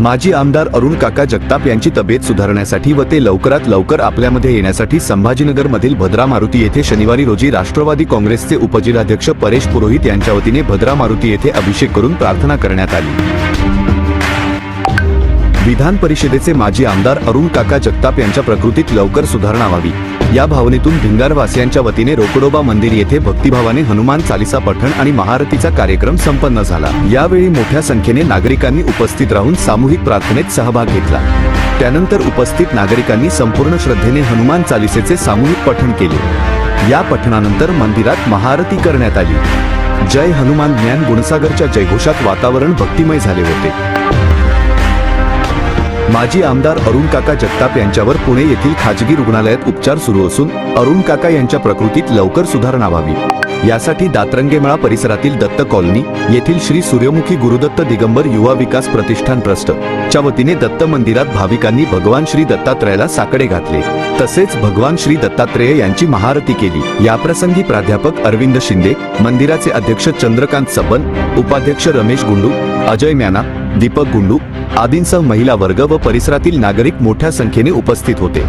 माजी आमदार अरुण काका जगताप यांची तब्येत सुधारण्यासाठी व ते लवकरात लवकर आपल्यामध्ये येण्यासाठी संभाजीनगर मधील भद्रा मारुती येथे शनिवारी रोजी राष्ट्रवादी काँग्रेसचे उपजिल्हाध्यक्ष परेश पुरोहित यांच्या वतीने भद्रा मारुती येथे अभिषेक करून प्रार्थना करण्यात आली. विधान परिषदेचे माजी आमदार अरुण काका जगताप यांच्या प्रकृतीत लवकर सुधारणा व्हावी. या भावनेतून भिंगारवासियांच्या वतीने रोकडोबा मंदिर येथे भक्तिभावाने हनुमान चालिसा पठण आणि महारतीचा कार्यक्रम संपन्न झाला. यावेळी मोठ्या संख्येने नागरिकांनी उपस्थित राहून सामूहिक प्रार्थनेत सहभाग घेतला. त्यानंतर उपस्थित नागरिकांनी संपूर्ण श्रद्धेने हनुमान चालिसेचे सामूहिक पठण केले. या पठणानंतर मंदिरात महाआरती करण्यात आली. जय हनुमान ज्ञान गुणसागरच्या जयघोषात वातावरण भक्तिमय झाले होते. माजी आमदार अरुण काका जगताप यांच्यावर पुणे येथील खाजगी रुग्णालयात उपचार सुरू असून अरुण काका यांच्या प्रकृतीत लवकर सुधारणा व्हावी. यासाठी दातरंगेमळा परिसरातील दत्त कॉलनी येथील श्री सूर्यमुखी गुरुदत्त दिगंबर युवा विकास प्रतिष्ठान ट्रस्ट च्या वतीने दत्त मंदिरात भाविकांनी भगवान श्री दत्तात्रयाला साकडे घातले. तसेच भगवान श्री दत्तात्रेय यांची महाआरती केली. याप्रसंगी प्राध्यापक अरविंद शिंदे मंदिराचे अध्यक्ष चंद्रकांत सबन उपाध्यक्ष रमेश गुंडू अजय म्याना दीपक गुंडू आदींसह महिला वर्ग व परिसरातील नागरिक मोठ्या संख्येने उपस्थित होते.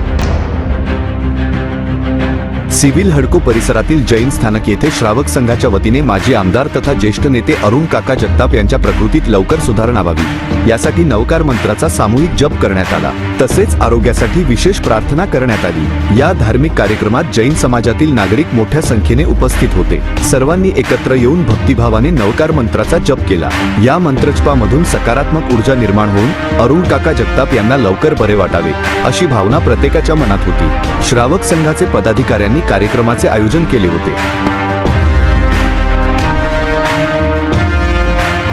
सिव्हिल हडको परिसरातील जैन स्थानक येथे श्रावक संघाच्या वतीने माजी आमदार तथा ज्येष्ठ नेते अरुण काका जगताप यांच्या प्रकृतीत लवकर सुधारणा व्हावी. यासाठी नवकार मंत्राचा सामूहिक जप करण्यात आला. तसेच आरोग्यासाठी विशेष प्रार्थना करण्यात आली. या धार्मिक कार्यक्रमात जैन समाजातील नागरिक मोठ्या संख्येने उपस्थित होते. सर्वांनी एकत्र येऊन भक्तिभावाने नवकार मंत्राचा जप केला. या मंत्रजपामधून सकारात्मक ऊर्जा निर्माण होऊन अरुण काका जगताप यांना लवकर बरे वाटावे अशी भावना प्रत्येकाच्या मनात होती. श्रावक संघाचे पदाधिकाऱ्यांनी कार्यक्रमाचे आयोजन केले होते.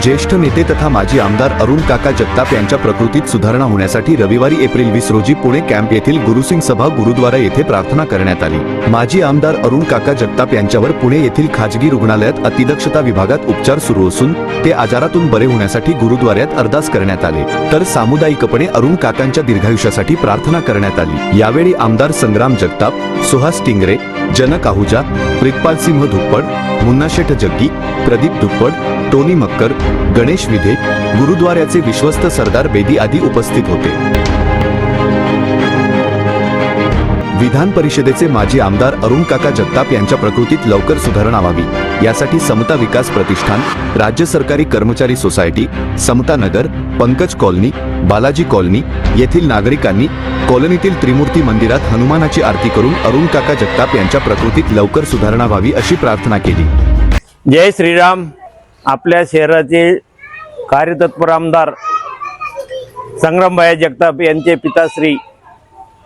ज्येष्ठ नेते तथा माजी आमदार अरुण काका जगताप यांच्या प्रकृतीत सुधारणा होण्यासाठी रविवारी एप्रिल वीस रोजी पुणे कॅम्प येथील गुरुसिंग सभा गुरुद्वारा येथे प्रार्थना करण्यात आली. माजी आमदार अरुण काका जगताप यांच्यावर पुणे येथील खाजगी रुग्णालयात अतिदक्षता विभागात उपचार सुरू असून ते आजारातून बरे होण्यासाठी गुरुद्वाऱ्यात अरदास करण्यात आले. तर सामुदायिकपणे अरुण काकांच्या दीर्घायुष्यासाठी प्रार्थना करण्यात आली. यावेळी आमदार संग्राम जगताप सुहास टिंगरे जनक आहुजा प्रितपाल सिंह धुप्पड मुन्ना शेठ जग्गी प्रदीप दुप्पट टोनी मक्कर गणेश विधे गुरुद्वाऱ्याचे विश्वस्त सरदार बेदी आदी उपस्थित होते. विधान परिषदेचे माजी आमदार अरुण काका जगताप यांच्या प्रकृतीत लवकर सुधारणा व्हावी. यासाठी समता विकास प्रतिष्ठान राज्य सरकारी कर्मचारी society Samta Nagar Pankaj colony Balaji colony येथील नागरिकांनी कॉलनीतील त्रिमूर्ती मंदिरात हनुमानाची आरती करून अरुण काका जगताप यांच्या प्रकृतीत लवकर सुधारणा व्हावी अशी प्रार्थना केली. जय श्रीराम. आपल्या शहराचे कार्यतत्पर आमदार संग्रामभाई जगताप यांचे पिताश्री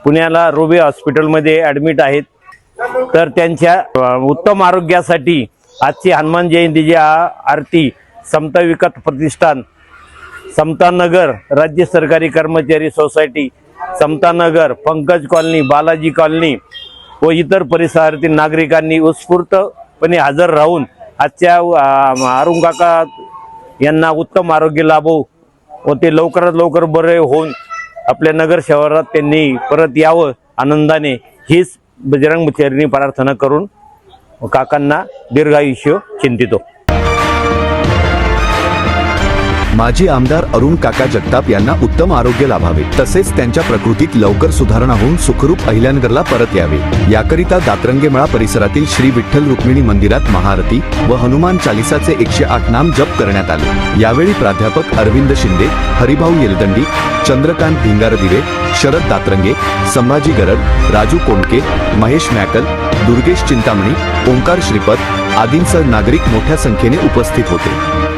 पुण्याला रुबे हॉस्पिटलमध्ये ॲडमिट आहेत. तर त्यांच्या उत्तम आरोग्यासाठी आजची हनुमान जयंतीची आरती समता विकास प्रतिष्ठान समतानगर राज्य सरकारी कर्मचारी society Samtanagar Pankaj colony Balaji colony व इतर परिसरातील नागरिकांनी उत्स्फूर्तपणे हजर राहून आजच्या अरुण काका यांना उत्तम आरोग्य लाभो व ते लवकरात लवकर बरे होऊन आपल्या नगर शहरात त्यांनी परत यावं आनंदाने हीच बजरंग चरणी प्रार्थना करून काकांना दीर्घायुष्य चिंतितो. माजी आमदार अरुण काका जगताप यांना उत्तम आरोग्य लाभावे. तसेच त्यांच्या प्रकृतीत लवकर सुधारणा होऊन सुखरूप अहिल्यानगरला परत यावे. याकरिता दातरंगेमळा परिसरातील श्री विठ्ठल रुक्मिणी मंदिरात महाआरती व हनुमान चालिसाचे एकशे आठ नाम जप करण्यात आले. यावेळी प्राध्यापक अरविंद शिंदे हरिभाऊ येलदंडी चंद्रकांत भिंगारदिवे शरद दातरंगे संभाजी गरड राजू कोंडके महेश मॅकल दुर्गेश चिंतामणी ओंकार श्रीपद आदींसह नागरिक मोठ्या संख्येने उपस्थित होते.